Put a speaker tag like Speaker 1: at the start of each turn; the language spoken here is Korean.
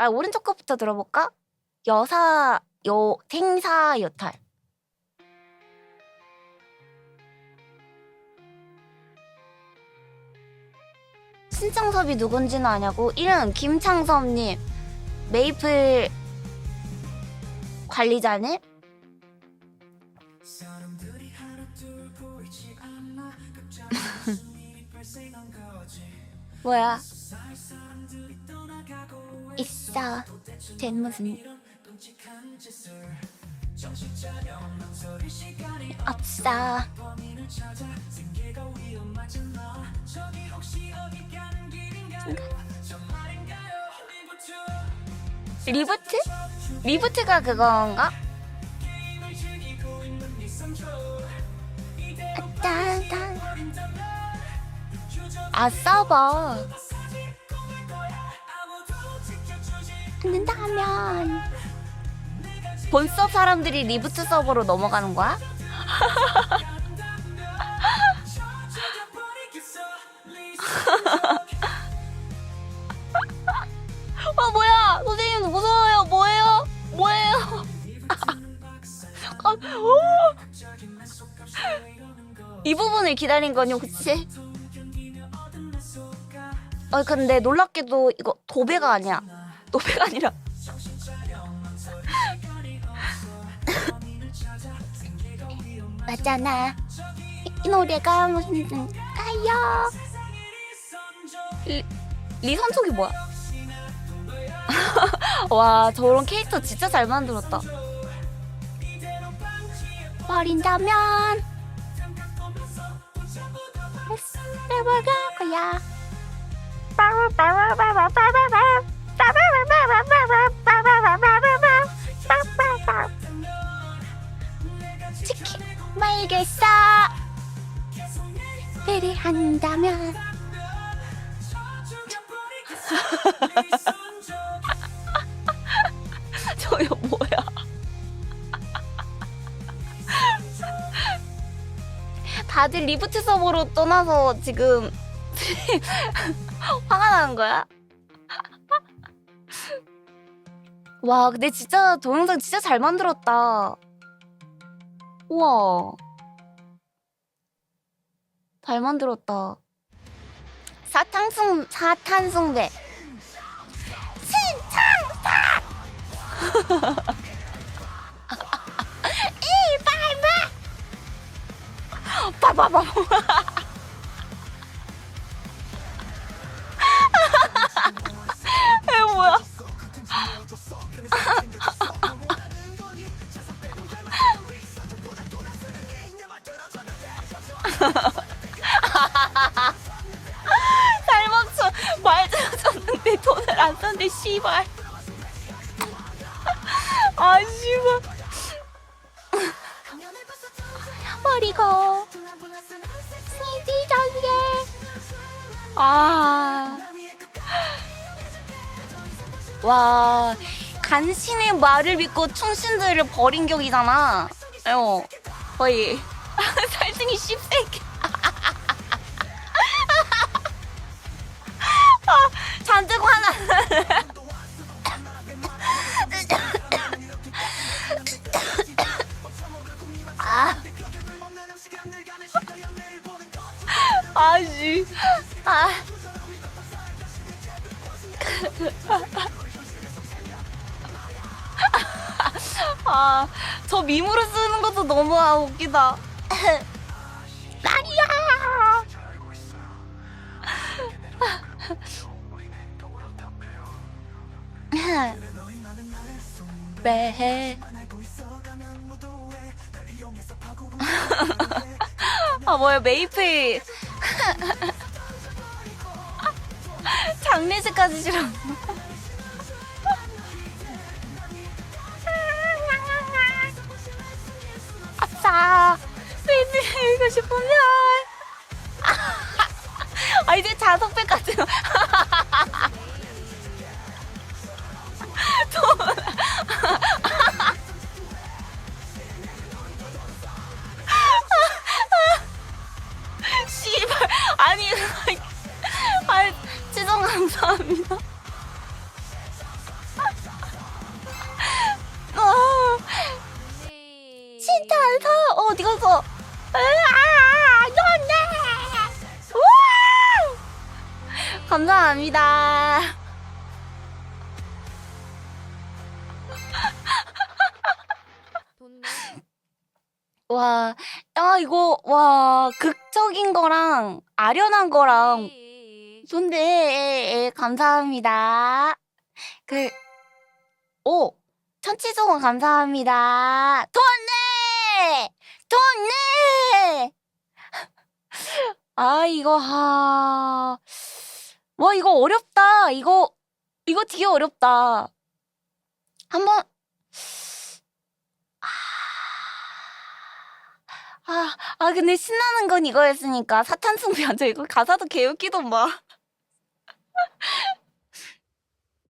Speaker 1: 아 오른쪽 거부터 들어볼까? 여사 요 생사 여탈. 신청섭이 누군지는 아냐고 이름 김창섭님 메이플 관리자님 뭐야 있어 쟤는 무슨 없어 리부트? 리부트가 그건가? 딴딴 아 서버 듣는다면 본 수업 사람들이 리부트 서버로 넘어가는 거야? 어 뭐야 선생님 무서워요 뭐예요 뭐예요 아, 오! 이 부분을 기다린 거냐 그치? 아 근데 놀랍게도 이거 도배가 아니야. 도배가 아니라. 맞잖아. 이, 이 노래가 무슨 가요? 리, 리선촉이 뭐야? 와 저런 캐릭터 진짜 잘 만들었다. 버린다면. 내가 갈 거야 치킨 말겠어. 배려한다면. 저요 뭐야? 다들 리부트 서버로 떠나서 지금 화가 나는 거야? 와 근데 진짜 동영상 진짜 잘 만들었다. 우와. 잘 만들었다. 사탕숭 사탄숭배. 신창사! 이발바 빠바바 에 잘 멈춰 말 들어줬는데 돈을 안 썼는데 씨발 아 씨발 버리고 CD 전개 아. 와, 간신의 말을 믿고 충신들을 버린 격이잖아. 어, 거의. 살등이 씹새끼. 아, 잔뜩 화나. 아. 아씨. 아. 아, 저 밈으로 쓰는 것도 너무 아, 웃기다. 말이야. 매. 아 뭐야 메이플 장례식까지 싫어. 아 이제 자석배까지. 씨발. 아니 아 지정 감사합니다. 진짜 안사? 어, 어디 가서 으아! 감사합니다.
Speaker 2: 돈
Speaker 1: 와, 야 이거 와 극적인 거랑 아련한 거랑
Speaker 2: 내.
Speaker 1: 좋네. 감사합니다. 그, 오, 천치송원 감사합니다. 돈 내! 돈 내! 아, 이거, 하. 와, 이거 어렵다. 이거, 이거 되게 어렵다. 한번, 아, 아, 근데 신나는 건 이거였으니까. 사탄 승부하자. 이거 가사도 개웃기더만.